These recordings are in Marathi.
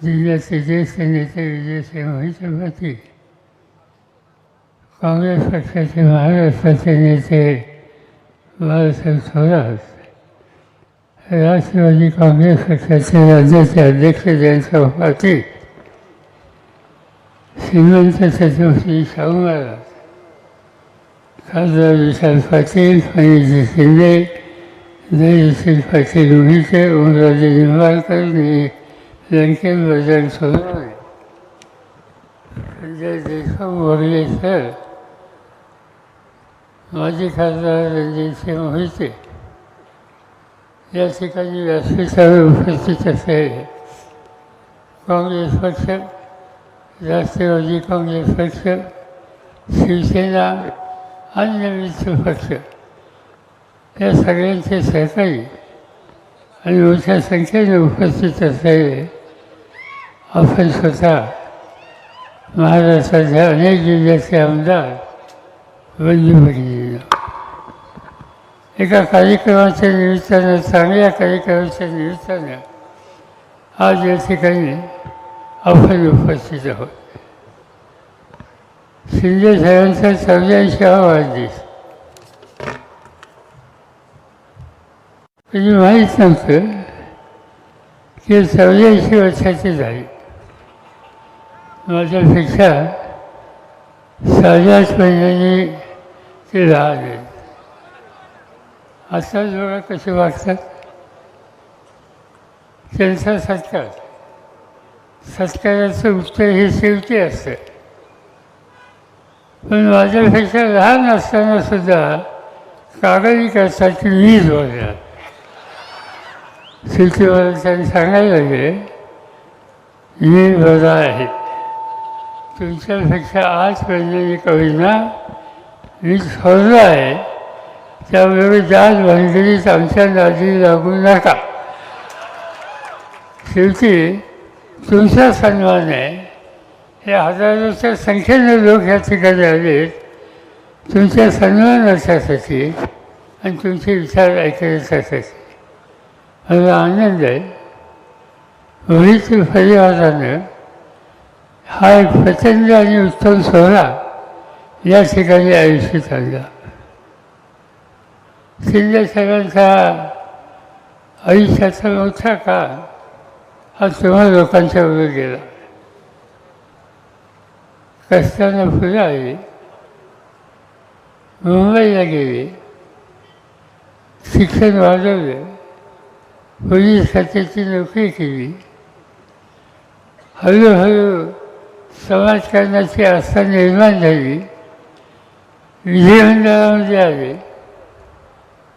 जिल्ह्याचे ज्येष्ठ नेते विजयसिंह मोहिते काँग्रेस पक्षाचे महाराष्ट्राचे नेते बाळासाहेब थोरात राष्ट्रवादी काँग्रेस पक्षाचे राज्याचे अध्यक्ष जयंत पाटील श्रीमंत छत्रपती शाहू महाराज खासदार विशाल पाटील फणीजी शिंदे धैर्यशील पाटील उभीचे ओमराजे निंबाळकर लंके बजरंग सोनवणे संजय देशमुख वगैरे सर माजी खासदार रणजितसिंह मोहिते या ठिकाणी व्यासपीठावर उपस्थित असलेले काँग्रेस पक्ष राष्ट्रवादी काँग्रेस पक्ष शिवसेना अन्य मित्र पक्ष या सगळ्यांचे सहकारी आणि मोठ्या संख्येने उपस्थित असलेले आपण होता. महाराष्ट्राचे अनेक जिल्ह्याचे आमदार बंधू भगिनींनो एका कार्यक्रमाच्या निमित्तानं चांगल्या कार्यक्रमाच्या निमित्तानं आज या ठिकाणी आपण उपस्थित आहोत. शिंदे साहेबांचा चौऱ्याऐंशीवा वाढदिवस. म्हणजे माहीत नव्हतं की चौऱ्याऐंशी वर्षाचे झाले. माझ्यापेक्षा साडेआठ महिन्यांनी ते लहान आहेत जोडा कसे वागतात त्यांचा सत्कार सत्काराचं उत्तर हे शेवटी असतं पण माझ्यापेक्षा लहान असताना सुद्धा कागदी करतात की मी जोडणार शेवटी मला त्यांनी सांगायला लागले मी बरा आहे तुमच्यापेक्षा आज पहिलेली कविना मी ठरलो आहे. त्यामुळे जात भानगडीत आमच्या नादी लागू नका. शेवटी तुमचा सन्मान आहे हे हजारोच्या संख्येने लोक या ठिकाणी आलेत. तुमच्या सन्मानासाठी आणि तुमचे विचार ऐकण्यासाठी. मला आनंद आहे. होळीच्या परिवारानं हा एक प्रचंड आणि उत्तम सोहळा या ठिकाणी आयुष्यात आणला शिंदे साहेबांचा आयुष्याचा मोठा काळ हा तेव्हा लोकांच्या वर गेला. कष्टानं फुलं आली. मुंबईला गेली. शिक्षण वाढवलं. पोलीस खात्याची नोकरी केली. हळूहळू समाजकारणाची आस्था निर्माण झाली. विधिमंडळामध्ये आले.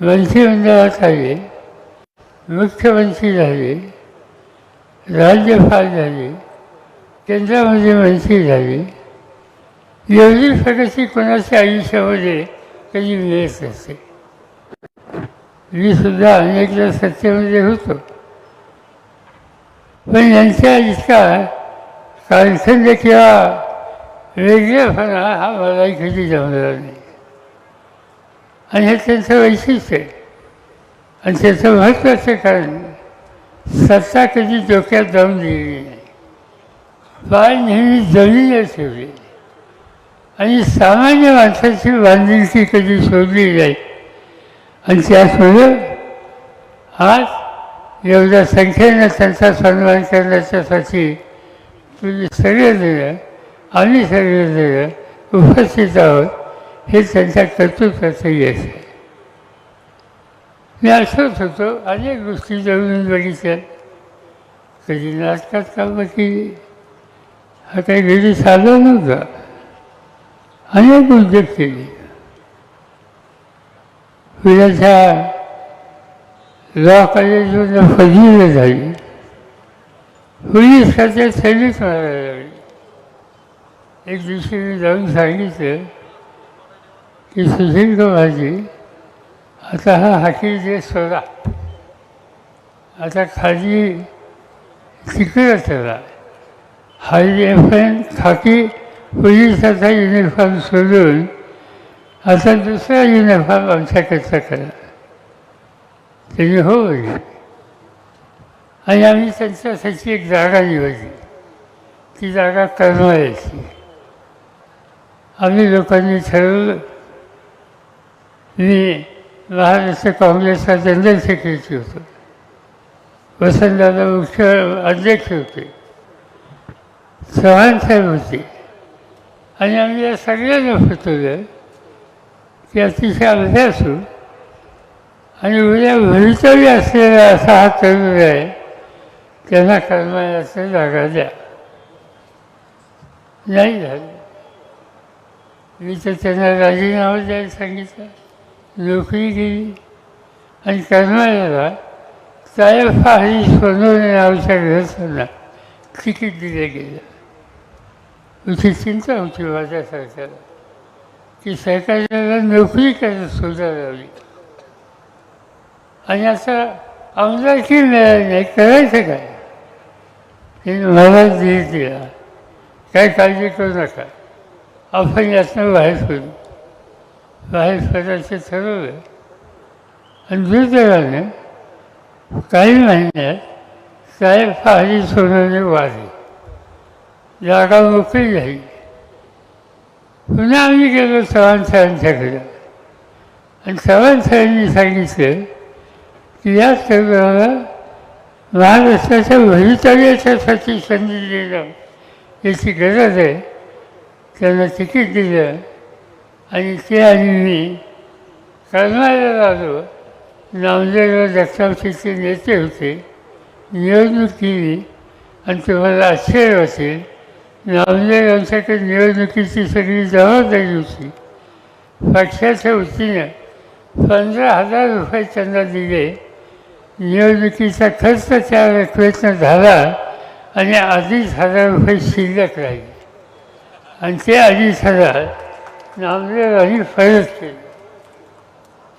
मंत्रिमंडळात आले. मुख्यमंत्री झाले. राज्यपाल झाले. केंद्रामध्ये मंत्री झाले. एवढी प्रगती कोणाच्या आयुष्यामध्ये कधी मिळत नसते मी सुद्धा अनेकदा सत्तेमध्ये होतो. पण यांच्या इतका कालखंड किंवा वेगळेपणा हा मला कधी जमला नाही. आणि हे त्यांचं वैशिष्ट्य आहे. आणि त्याचं महत्त्वाचं कारण सत्ता कधी डोक्यात जाऊन दिलेली नाही. पाय नेहमी जमिनीला ठेवली. आणि सामान्य माणसाची बांधिलकी कधी शोधली नाही. आणि त्यामुळं आज एवढ्या संख्येनं त्यांचा सन्मान करण्याच्यासाठी तुम्ही सगळेजण आम्ही सगळेजण उपस्थित आहोत हे त्यांच्या कर्तृत्वाचं यश आहे मी असंच होतो अनेक गोष्टी जवळून बघितल्या. कधी नाटकात काम केली. हा काही घरी चालला नव्हता. अनेक उद्योग केले. पुण्याच्या लॉ कॉलेजमधून पदवी झाली. पोलीस खात्यात सर्विस मारायला लागली एक दिवशी मी जाऊन सांगितलं की सुधीर कुमारजी आता हा हाकी जे सोडा. आता खाली तिकडे चला. हाय पण खाकी पोलिसाचा युनिफॉर्म सोडून आता दुसरा युनिफॉर्म आमच्याकडचा करा. त्याने हो बोलले. आणि आम्ही त्यांच्यासाठी एक जागा निवडली. ती जागा करमाळ्याची आम्ही लोकांनी ठरवलं मी महाराष्ट्र काँग्रेसचा जनरल सेक्रेटरी होतो. वसंतदादा मुख्य अध्यक्ष होते. चव्हाण साहेब होते. आणि आम्ही या सगळ्यांना फसवलं की अतिशय अभ्यासू आणि उद्या भवितव्य असलेला असा हा तरुण आहे त्यांना करमाळ्याचं जागा द्या. नाही झालं. मी तर त्यांना राजीनामा द्यायला सांगितलं. नोकरी गेली आणि करणाऱ्याला साहेब फारी सोनवणे नावाच्या ग्रस्थांना तिकीट दिलं गेलं. तुझी चिंता होती माझ्या सरकारला. की सरकारला नोकरी करायला सुद्धा लावली आणि असं आमदारकी मिळाली नाही करायचं काय? हे मला धीर दिला काय काळजी करू नका. आपण यातनं बाहेर पडू. बाहेर पडायचं ठरवलं. आणि दुर्दैवाने काही महिन्यात काय फारी सोडवणे वाढली. जागा मोकळी झाली. पुन्हा आम्ही गेलो चव्हाण साहेबांच्याकडे आणि चव्हाण साहेबांनी सांगितलं की या तरुणाला महाराष्ट्राच्या भवितव्याच्यासाठी संधी दिलं याची गरज आहे. त्यांना तिकीट दिलं. आणि ते आणि मी करणाऱ्याला आलो नामदेवराव दत्तांशीचे नेते होते. निवडणूक केली. आणि तुम्हाला आश्चर्य वाटेल नामदेव यांच्याकडे निवडणुकीची सगळी जबाबदारी होती. पक्षाच्या वतीनं पंधरा हजार रुपये त्यांना दिले. निवडणुकीचा खर्च त्या रकमेतनं झाला आणि अडीच हजार रुपये शिल्लक राहिले. आणि ते अडीच हजार नामदेवांनी परत केले.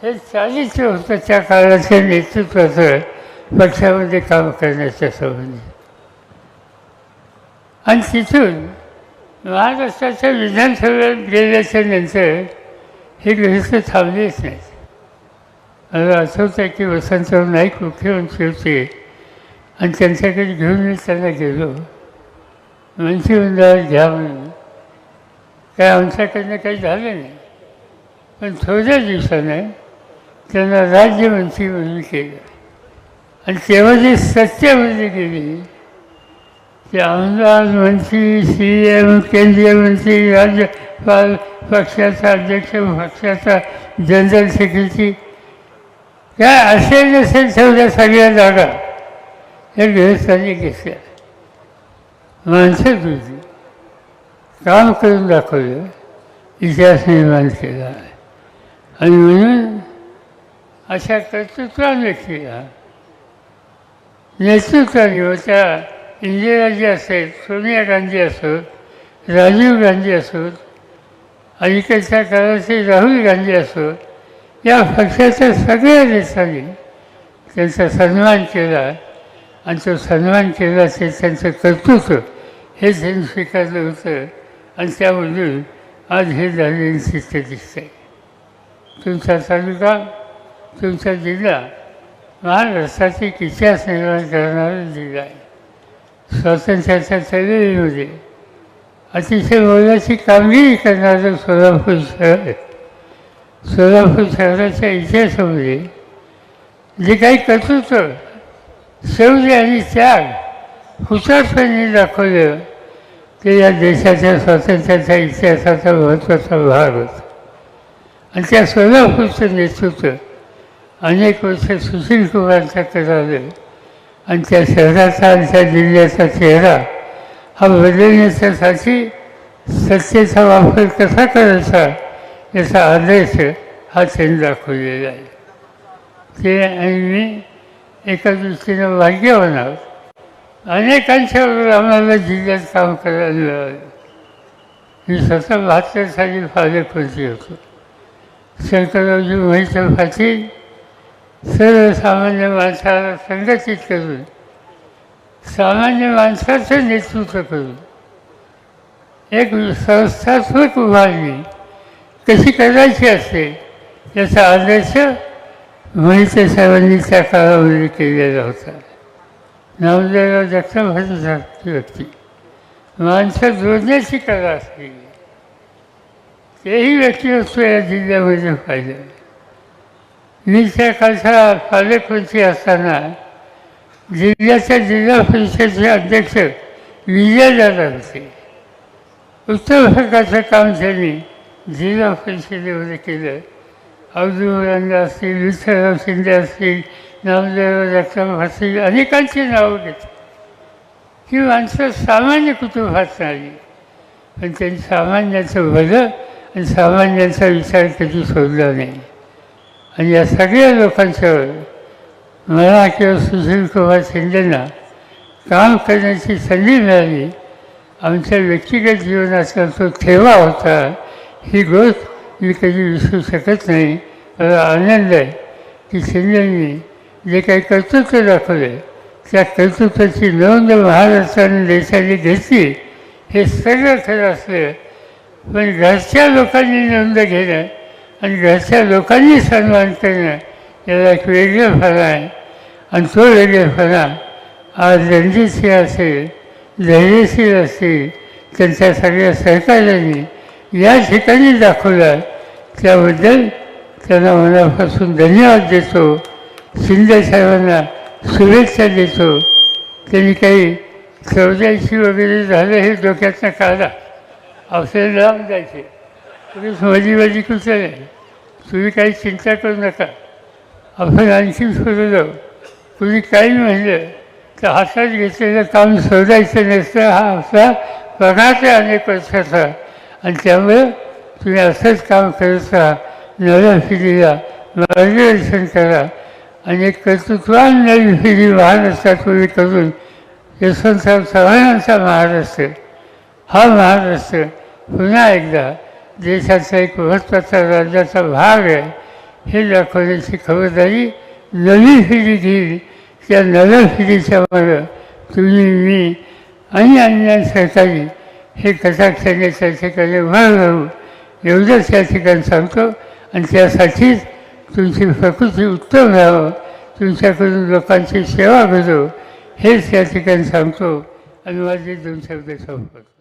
हे चालीचं होतं त्या काळाच्या नेतृत्वाचं पक्षामध्ये काम करण्याच्या संबंधी. आणि तिथून महाराष्ट्राच्या विधानसभेत गेल्याच्यानंतर हे गृहस्थ थांबलेच नाहीत मला आठवतं आहे की वसंतराव नाईक मुख्यमंत्री होते. आणि त्यांच्याकडे घेऊन मी त्यांना गेलो. मंत्रिमंडळात घ्या म्हणून. काय आमच्याकडनं काही झालं नाही. पण थोड्या दिवसाने त्यांना राज्यमंत्री म्हणून केलं. आणि तेव्हा जे सत्तेमध्ये गेली ते आमदार मंत्री सी एम केंद्रीय मंत्री राज्यपाल पक्षाचा अध्यक्ष पक्षाचा जनरल सेक्रेटरी या असेल नसेल ठेवल्या सगळ्या जागा. हे गृहस्थांनी घेतल्या माणसं तुझी. काम करून दाखवलं. इतिहास निर्माण केला. आणि म्हणून अशा कर्तृत्वाने केला नेतृत्वाने होत्या इंदिराजी असेल सोनिया गांधी असोत राजीव गांधी असोत अलीकडच्या काळाचे राहुल गांधी असोत या पक्षाच्या सगळ्या नेत्यांनी त्यांचा सन्मान केला. आणि तो सन्मान केला ते त्यांचं कर्तृत्व हे त्यांनी स्वीकारलं होतं. आणि त्यामधून आज हे झालेली चित्र दिसतं. आहे तुमचा तालुका तुमचा जिल्हा महाराष्ट्राचा एक इतिहास निर्माण करणारा जिल्हा आहे. स्वातंत्र्याच्या चळवळीमध्ये अतिशय मोलाची कामगिरी करणारं सोलापूर शहर आहे. सोलापूर शहराच्या इतिहासामध्ये जे काही कर्तृत्व शौर्य आणि त्याग हुशारपणे दाखवलं ते या देशाच्या स्वातंत्र्याच्या इतिहासाचा महत्त्वाचा भाग होता. आणि त्या सोलापूरचं नेतृत्व अनेक वर्ष सुशील कुमारच्याकडे आलं आणि त्या शहराचा आणि त्या जिल्ह्याचा चेहरा हा बदलण्याच्यासाठी सत्तेचा वापर कसा करायचा याचा आदर्श हा त्यांनी दाखवलेला आहे ते आणि मी एका दृष्टीनं भाग्यवान आहोत अनेकांच्यावर आम्हाला जिल्ह्यात काम करायला मिळालं मी स्वतः बहात्तर साली पालकमंत्री होतो शंकररावजी महिचं पाटील सर्वसामान्य माणसाला संघटित करून सामान्य माणसाचं नेतृत्व करून एक संस्थात्मक उभारणी कशी करायची असते? याचा आदर्श मोहिते साहेबांनी त्या काळामध्ये केलेला होता. नामदेवराव जगतापासून व्यक्ती. माणसं जोडण्याची कला असली तेही व्यक्तिमत्व या जिल्ह्यामध्ये पाहिलं. मी त्या कालचा पालकमंत्री असताना जिल्ह्याच्या जिल्हा परिषदेचे अध्यक्ष विजयदादा होते. उत्तम प्रकारचं काम त्यांनी जिल्हा परिषदेमध्ये केलं अब्दुल असतील विठ्ठलराव शिंदे असतील नामदेव जगताप असतील अनेकांची नावं घेतली ही माणसं सामान्य कुटुंबात आली. पण त्यांनी सामान्याचं भलं आणि सामान्यांचा विचार कधी सोडला नाही. आणि या सगळ्या लोकांच्यावर मला किंवा सुशीलकुमार शिंदेना काम करण्याची संधी मिळाली. आमच्या व्यक्तिगत जीवनाचा तो ठेवा होता ही गोष्ट मी कधी विसरू शकत नाही. मला आनंद आहे की शिंदेंनी जे काही कर्तृत्व दाखवले त्या कर्तृत्वाची नोंद महाराष्ट्राने देशाने घेतली. हे सगळं खरं असलं पण घरच्या लोकांनी नोंद घेणं आणि घरच्या लोकांनी सन्मान करणं याला एक वेगळं वेगळेपणा आहे. आणि तो वेगळेपणा आज रणजितसिंह असेल धैर्यशील असतील त्यांच्या सगळ्या सहकार्यांनी या ठिकाणी दाखवला त्याबद्दल त्यांना मनापासून धन्यवाद देतो. शिंदे साहेबांना शुभेच्छा देतो. त्यांनी काही चौदाशी वगैरे झालं हे डोक्यातनं काढा. औषध लांब जायचे तुम्ही माझी माझी कुठं नाही तुम्ही काही चिंता करू नका. आपण आणखी सुरू जाऊ तुम्ही काही म्हणलं तर हातात घेतलेलं काम शोधायचं नसतं. हा आपला बघाचा अनेक वर्षाचा आणि त्यामुळे तुम्ही असंच काम करत राहा. नव्या पिढीला मार्गदर्शन करा. आणि एक कर्तृत्वान नवी पिढी असतात तुम्ही करून यशवंतराव चव्हाणांचा महाराष्ट्र हा महाराष्ट्र पुन्हा एकदा देशाचा एक महत्त्वाचा राज्याचा भाग आहे. हे दाखवण्याची खबरदारी नवी पिढी घेईल. त्या नव्या पिढीच्या तुम्ही मी आणि अन्य सरकारी हे कटाक्षाने त्या ठिकाणी भर एवढंच या ठिकाणी सांगतो? आणि त्यासाठीच तुमची प्रकृती उत्तम व्हावं तुमच्याकडून लोकांची सेवा करू. हेच या ठिकाणी सांगतो. आणि माझे दोन शब्द संपतो